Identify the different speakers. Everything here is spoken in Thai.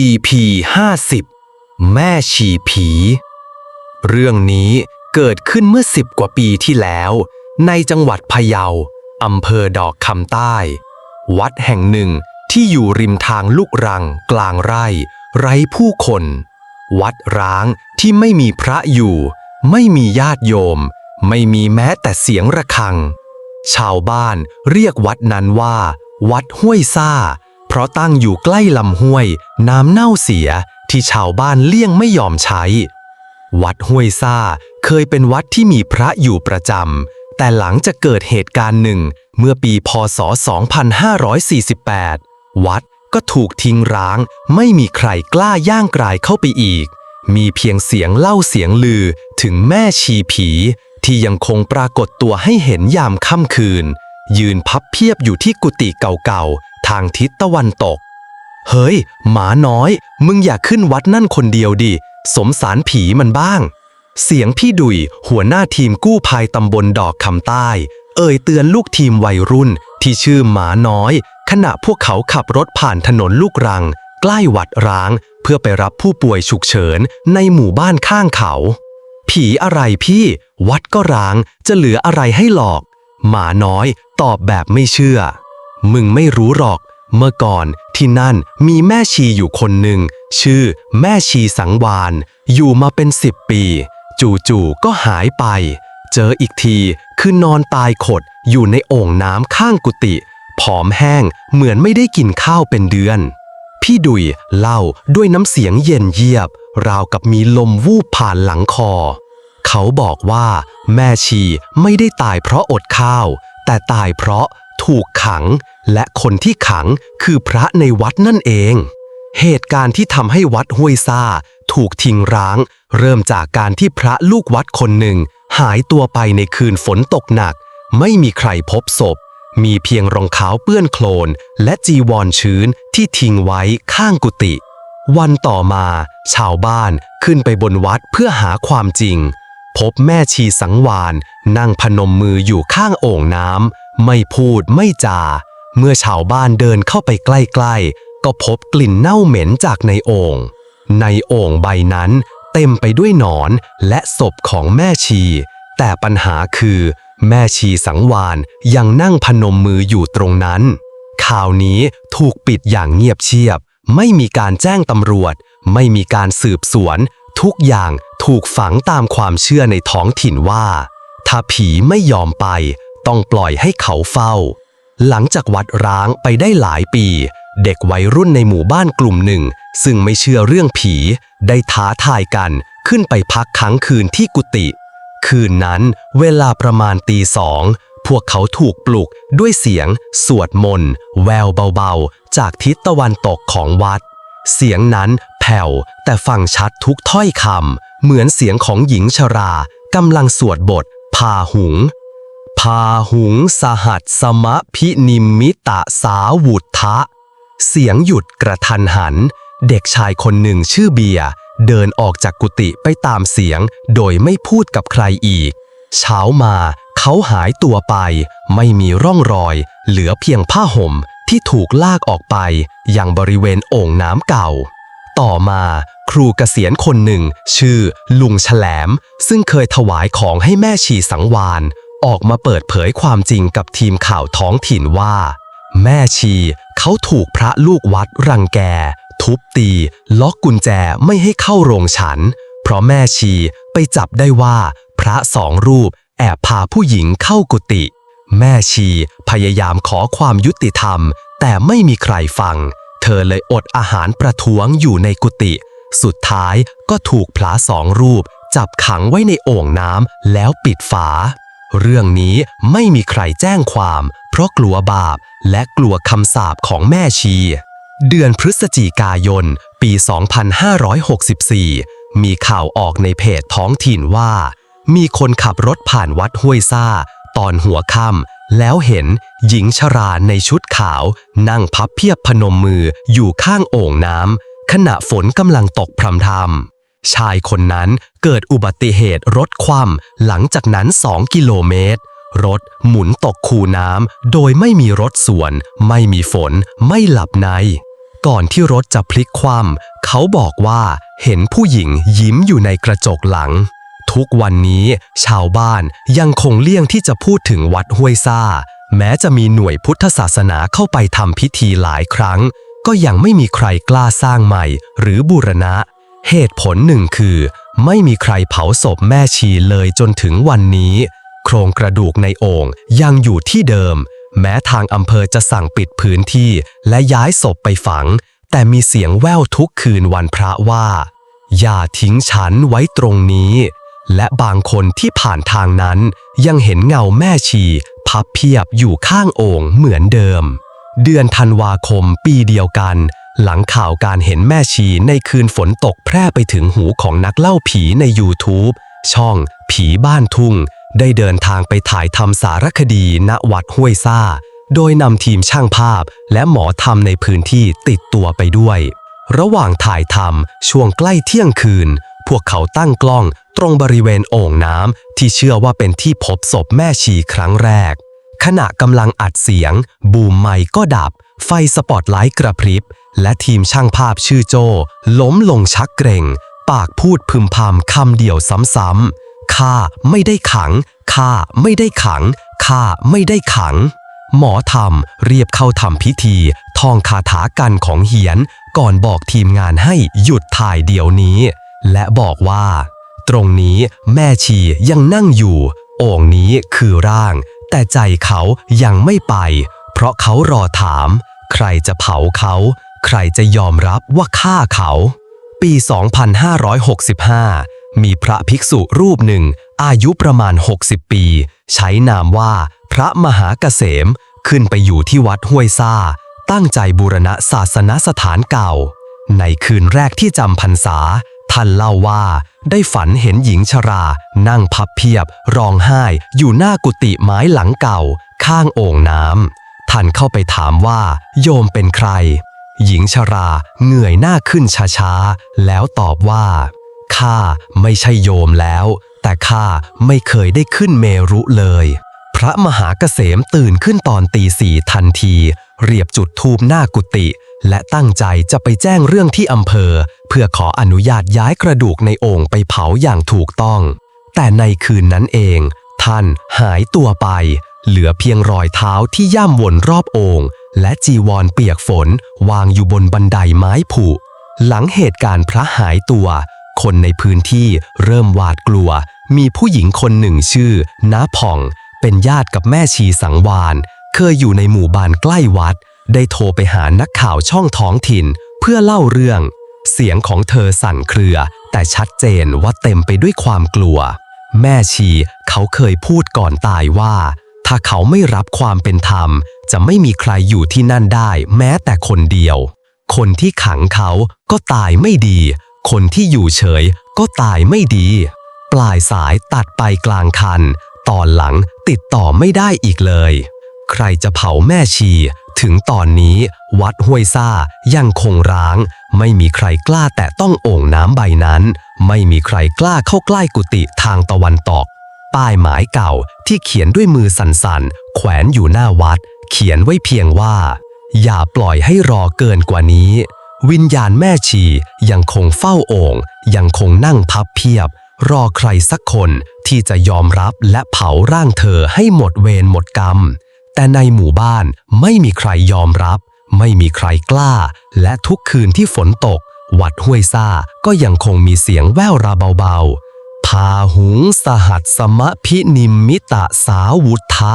Speaker 1: EP 50 แม่ชีผี เรื่องนี้เกิดขึ้นเมื่อสิบกว่าปีที่แล้ว ในจังหวัดพะเยาอำเภอดอกคำใต้ วัดแห่งหนึ่งที่อยู่ริมทางลูกรังกลางไร่ ไร้ผู้คน วัดร้างที่ไม่มีพระอยู่ ไม่มีญาติโยม ไม่มีแม้แต่เสียงระฆัง ชาวบ้านเรียกวัดนั้นว่า วัดห้วยซ่า เพราะตั้งอยู่ใกล้ลำห้วย น้ำเน่าเสียที่ชาวบ้านเลี่ยงไม่ยอมใช้ วัดห้วยซ่าเคยเป็นวัดที่มีพระอยู่ประจำแต่หลังจากเกิดเหตุการณ์หนึ่ง เมื่อปีพศ 2548 วัดก็ถูกทิ้งร้าง ไม่มีใครกล้าย่างกรายเข้าไปอีก มีเพียงเสียงเล่าเสียงลือถึงแม่ชีผี ที่ยังคงปรากฏตัวให้เห็นยามค่ำคืน ยืนพับเพียบอยู่ที่กุฏิเก่าๆ ทางทิศตะวันตก เฮ้ย หมาน้อย มึงอย่าขึ้นวัดนั่นคนเดียวดิ สมสารผีมันบ้าง เสียงพี่ดุยหัวหน้าทีมกู้ภัยตำบลดอกคำใต้ เอ่ยเตือนลูกทีมวัยรุ่นที่ชื่อหมาน้อย ขณะพวกเขาขับรถผ่านถนนลูกรัง ใกล้วัดร้าง เพื่อไปรับผู้ป่วยฉุกเฉินในหมู่บ้านข้างเขา ผีอะไรพี่ วัดก็ร้างจะเหลืออะไรให้หลอก หมาน้อยตอบแบบไม่เชื่อ มึงไม่รู้หรอก เมื่อก่อนที่นั่นมีแม่ชีอยู่คนหนึ่ง ชื่อแม่ชีสังวานอยู่มาเป็นสิบปี จู่ๆก็หายไป เจออีกทีคือนอนตายขดอยู่ในโอ่งน้ำข้างกุฏิผอมแห้งเหมือนไม่ได้กินข้าวเป็นเดือน พี่ดุยเล่าด้วยน้ำเสียงเย็นเยียบ ราวกับมีลมวูบผ่านหลังคอ เขาบอกว่า แม่ชีไม่ได้ตายเพราะอดข้าว แต่ตายเพราะถูกขัง และคนที่ขังคือพระในวัดนั่นเอง เหตุการณ์ที่ทำให้วัดห้วยซาถูกทิ้งร้าง เริ่มจากการที่พระลูกวัดคนหนึ่ง หายตัวไปในคืนฝนตกหนัก ไม่มีใครพบศพ มีเพียงรองเท้าเปื้อนโคลน และจีวรชื้นที่ทิ้งไว้ข้างกุฏิวันต่อมา ชาวบ้านขึ้นไปบนวัดเพื่อหาความจริง พบแม่ชีสังวาน นั่งพนมมืออยู่ข้างโอ่งน้ำไม่พูดไม่จา เมื่อชาวบ้านเดินเข้าไปใกล้ๆ ก็พบกลิ่นเน่าเหม็นจากในโอ่ง ในโอ่งใบนั้นเต็มไปด้วยหนอนและศพของแม่ชี แต่ปัญหาคือ แม่ชีสังวานยังนั่งพนมมืออยู่ตรงนั้น ข่าวนี้ถูกปิดอย่างเงียบเชียบ ไม่มีการแจ้งตำรวจ ไม่มีการสืบสวน ทุกอย่างถูกฝังตามความเชื่อในท้องถิ่นว่า ถ้าผีไม่ยอมไป ต้องปล่อยให้เขาเฝ้า หลังจากวัดร้างไปได้หลายปี เด็กวัยรุ่นในหมู่บ้านกลุ่มหนึ่ง ซึ่งไม่เชื่อเรื่องผี ได้ท้าทายกันขึ้นไปพักค้างคืนที่กุฏิคืนนั้นเวลาประมาณตีสองพวกเขาถูกปลุกด้วยเสียง สวดมนต์แววเบาๆ จากทิศตะวันตกของวัด เสียงนั้นแผ่วแต่ฟังชัดทุกถ้อยคำเหมือนเสียงของหญิงชรากำลังสวดบทพาหุง พาหุงสหัสสมะพินิมมิตะสาวุทะ เสียงหยุดกระทันหัน เด็กชายคนหนึ่งชื่อเบียเดินออกจากกุฏิไปตามเสียง โดยไม่พูดกับใครอีก เช้ามาเขาหายตัวไป ไม่มีร่องรอย เหลือเพียงผ้าห่มที่ถูกลากออกไป ยังบริเวณโอ่งน้ำเก่า ต่อมาครูเกษียณคนหนึ่ง ชื่อ ลุงแฉลม ซึ่งเคยถวายของให้แม่ชีสังวาน ออกมาเปิดเผยความจริงกับทีมข่าวท้องถิ่นว่า แม่ชีเขาถูกพระลูกวัดรังแก ทุบตี ล็อกกุญแจไม่ให้เข้าโรงฉัน เพราะแม่ชีไปจับได้ว่า พระสองรูปแอบพาผู้หญิงเข้ากุฏิแม่ชีพยายามขอความยุติธรรม แต่ไม่มีใครฟัง เธอเลยอดอาหารประท้วงอยู่ในกุฏิสุดท้ายก็ถูกพระสองรูป จับขังไว้ในโอ่งน้ำแล้วปิดฝา เรื่องนี้ไม่มีใครแจ้งความ เพราะกลัวบาปและกลัวคำสาปของแม่ชี เดือนพฤศจิกายน ปี 2564 มีข่าวออกในเพจท้องถิ่นว่า มีคนขับรถผ่านวัดห้วยซ่า ตอนหัวค่ำแล้วเห็นหญิงชราในชุดขาว นั่งพับเพียบพนมมืออยู่ข้างโอ่งน้ำขณะฝนกำลังตกพรำทำ ชายคนนั้นเกิดอุบัติเหตุรถคว่ำหลังจากนั้น 2 กิโลเมตร รถหมุนตกคูน้ำโดยไม่มีรถสวน ไม่มีฝน ไม่หลับใน ก่อนที่รถจะพลิกคว่ำเขาบอกว่าเห็นผู้หญิงยิ้มอยู่ในกระจกหลัง ทุกวันนี้ ชาวบ้านยังคงเลี่ยงที่จะพูดถึงวัดห้วยซ่า แม้จะมีหน่วยพุทธศาสนาเข้าไปทำพิธีหลายครั้ง ก็ยังไม่มีใครกล้าสร้างใหม่ หรือบูรณะ เหตุผลหนึ่งคือ ไม่มีใครเผาศพแม่ชีเลยจนถึงวันนี้ โครงกระดูกในโอ่งยังอยู่ที่เดิม แม้ทางอำเภอจะสั่งปิดพื้นที่และย้ายศพไปฝัง แต่มีเสียงแว่วทุกคืนวันพระว่า อย่าทิ้งฉันไว้ตรงนี้ และบางคนที่ผ่านทางนั้น ยังเห็นเงาแม่ชีพับเพียบอยู่ข้างโอ่งเหมือนเดิม เดือนธันวาคมปีเดียวกัน หลังข่าวการเห็นแม่ชีในคืนฝนตกแพร่ไปถึงหูของนักเล่าผีใน YouTube ช่องผีบ้านทุ่ง ได้เดินทางไปถ่ายทำสารคดีณวัดห้วยซ่า โดยนำทีมช่างภาพและหมอทำในพื้นที่ติดตัวไปด้วย ระหว่างถ่ายทำช่วงใกล้เที่ยงคืน พวกเขาตั้งกล้องตรงบริเวณโอ่งน้ำที่เชื่อว่าเป็นที่พบศพแม่ชีครั้งแรก ขณะกำลังอัดเสียง บูมไมก็ดับ ไฟสปอตไลท์กระพริบ และทีมช่างภาพชื่อโจ ล้มลงชักเกรงปากพูดพึมพำคำเดียวซ้ำๆข้าไม่ได้ขังข้าไม่ได้ขังข้าไม่ได้ขัง หมอทำเรียบเข้าทำพิธี ท่องคาถากันของเหียน ก่อนบอกทีมงานให้หยุดถ่ายเดี๋ยวนี้ และบอกว่า ตรงนี้แม่ชียังนั่งอยู่ โอ่งนี้คือร่าง แต่ใจเขายังไม่ไป เพราะเขารอถาม ใครจะเผาเขา ใครจะยอมรับว่าฆ่าเขา ปี 2565 มีพระภิกษุรูปหนึ่ง อายุประมาณ 60 ปี ใช้นามว่าพระมหาเกษม ขึ้นไปอยู่ที่วัดห้วยซ่า ตั้งใจบูรณะศาสนสถานเก่า ในคืนแรกที่จำพรรษา ท่านเล่าว่าได้ฝันเห็นหญิงชรา นั่งพับเพียบ ร้องไห้ อยู่หน้ากุฏิไม้หลังเก่า ข้างโอ่งน้ำท่านเข้าไปถามว่า โยมเป็นใคร หญิงชราเหงื่อยหน้าขึ้นช้าๆ แล้วตอบว่า ข้าไม่ใช่โยมแล้ว แต่ข้าไม่เคยได้ขึ้นเมรุเลย พระมหาเกษมตื่นขึ้นตอนตีสี่ทันที เรียบจุดทูบหน้ากุฏิและตั้งใจจะไปแจ้งเรื่องที่อำเภอ เพื่อขออนุญาตย้ายกระดูกในโอ่งไปเผาอย่างถูกต้อง แต่ในคืนนั้นเอง ท่านหายตัวไป เหลือเพียงรอยเท้าที่ย่ำวนรอบโอ่งและจีวรเปียกฝนวางอยู่บนบันไดไม้ผุ หลังเหตุการณ์พระหายตัว คนในพื้นที่เริ่มหวาดกลัว มีผู้หญิงคนหนึ่งชื่อน้าผ่อง เป็นญาติกับแม่ชีสังวาน เคยอยู่ในหมู่บ้านใกล้วัด ได้โทรไปหานักข่าวช่องท้องถิ่น เพื่อเล่าเรื่อง เสียงของเธอสั่นเครือ แต่ชัดเจนว่าเต็มไปด้วยความกลัว แม่ชีเขาเคยพูดก่อนตายว่า ถ้าเขาไม่รับความเป็นธรรม จะไม่มีใครอยู่ที่นั่นได้ แม้แต่คนเดียว คนที่ขังเขาก็ตายไม่ดี คนที่อยู่เฉยก็ตายไม่ดี ปลายสายตัดไปกลางคัน ตอนหลังติดต่อไม่ได้อีกเลย ใครจะเผาแม่ชี ถึงตอนนี้วัดห้วยซ่ายังคงร้าง ไม่มีใครกล้าแตะต้องโอ่งน้ำใบนั้น ไม่มีใครกล้าเข้าใกล้กุฏิทางตะวันตก ป้ายหมายเก่าที่เขียนด้วยมือสั่นๆ แขวนอยู่หน้าวัด เขียนไว้เพียงว่า อย่าปล่อยให้รอเกินกว่านี้ วิญญาณแม่ชียังคงเฝ้าโอ่งยังคงนั่งพับเพียบ รอใครสักคนที่จะยอมรับและเผาร่างเธอให้หมดเวรหมดกรรม แต่ในหมู่บ้านไม่มีใครยอมรับ ไม่มีใครกล้า และทุกคืนที่ฝนตก วัดห้วยซ่าก็ยังคงมีเสียงแว่วราเบาๆาหุงสหัสสมะพินิมมิตะสาวุธะ